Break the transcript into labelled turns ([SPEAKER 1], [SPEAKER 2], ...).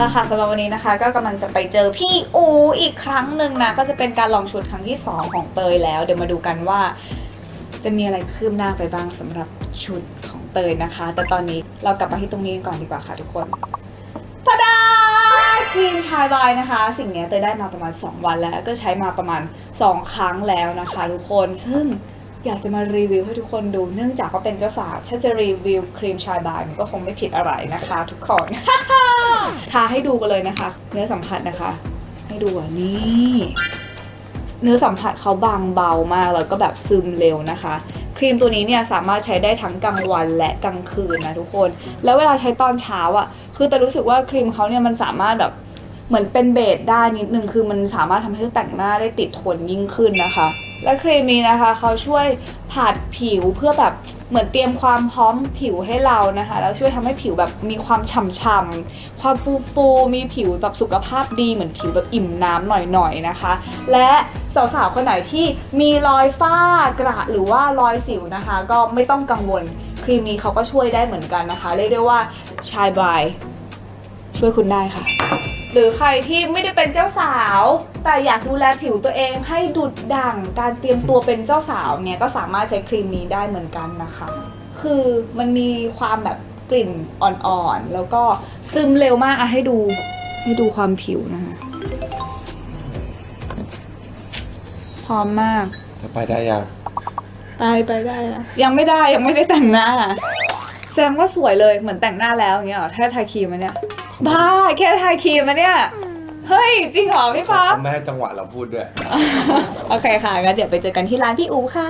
[SPEAKER 1] เอาละค่ะสำหรับวันนี้นะคะ ก็กำลังจะไปเจอพี่อูอีกครั้งหนึ่งนะ ก็จะเป็นการลองชุดครั้งที่ 2 ของเตยแล้ว เดี๋ยวมาดูกันว่าจะมีอะไรคืบหน้าไปบ้างสำหรับชุดของเตยนะคะ แต่ตอนนี้เรากลับมาที่ตรงนี้ก่อนดีกว่าค่ะทุกคนตาดาครีมชายบายนะคะ สิ่งนี้เตยได้มาประมาณ 2 วันแล้ว ก็ใช้มาประมาณ 2 ครั้งแล้วนะคะ ทุกคนซึ่งอยากจะมารีวิวให้ทุกคนดูเนื่องจากว่าเป็นเจ้าสาวถ้าจะรีวิวครีมชายบายมันก็คงไม่ผิดอะไรนะคะ ทุกคน ทาให้ดูกันเลยนะคะ เนื้อสัมผัสนะคะ ให้ดูอะนี่เนื้อสัมผัสเขาบางเบามากแล้วก็แบบซึมเร็วนะคะ ครีมตัวนี้เนี่ยสามารถใช้ได้ทั้งกลางวันและกลางคืนนะทุกคน แล้วเวลาใช้ตอนเช้าอะ่ะ คือแต่รู้สึกว่าครีมเขาเนี่ยมันสามารถแบบเหมือนเป็นเบสได้นิดนึงคือมันสามารถทำให้แต่งหน้าได้ติดทนยิ่งขึ้นนะคะ และครีมนี้นะคะเขาช่วยผัดผิวเพื่อแบบเหมือนเตรียมความพร้อมผิวให้เรานะคะ แล้วช่วยทำให้ผิวแบบมีความฉ่ำๆความฟูๆมีผิวแบบสุขภาพดีเหมือนผิวแบบอิ่มน้ำหน่อยๆนะคะ และสาวๆคนไหนที่มีรอยฝ้ากระหรือว่ารอยสิวนะคะ ก็ไม่ต้องกังวลครีมนี้เขาก็ช่วยได้เหมือนกันนะคะ เรียกได้ว่าชายบายช่วยคุณได้ค่ะ หรือใครที่ไม่ได้เป็นเจ้าสาว แต่อยากดูแลผิวตัวเองให้ดุดดั่งการเตรียมตัวเป็นเจ้าสาวเนี่ยก็สามารถใช้ครีมนี้ได้เหมือนกันนะคะ คือมันมีความแบบกลิ่นอ่อนๆ แล้วก็ซึมเร็วมากอะให้ดูให้ดูความผิวนะคะพร้อมมาก
[SPEAKER 2] จะไปได้ยัง
[SPEAKER 1] ไปไปได้นะยังไม่ได้ยังไม่ได้แต่งหน้าแสดงว่าสวยเลยเหมือนแต่งหน้าแล้วอย่างเงี้ยเหรอแค่ทาครีมมาเนี่ย บ้าแค่ทาครีมมาเนี่ย เฮ้ย จริงเหรอพี่ป๊อป
[SPEAKER 2] เขาไม่ให้จังหวะเราพูดด้วย
[SPEAKER 1] โอเคค่ะงั้นเดี๋ยวไปเจอกันที่ร้านพี่อูค่ะ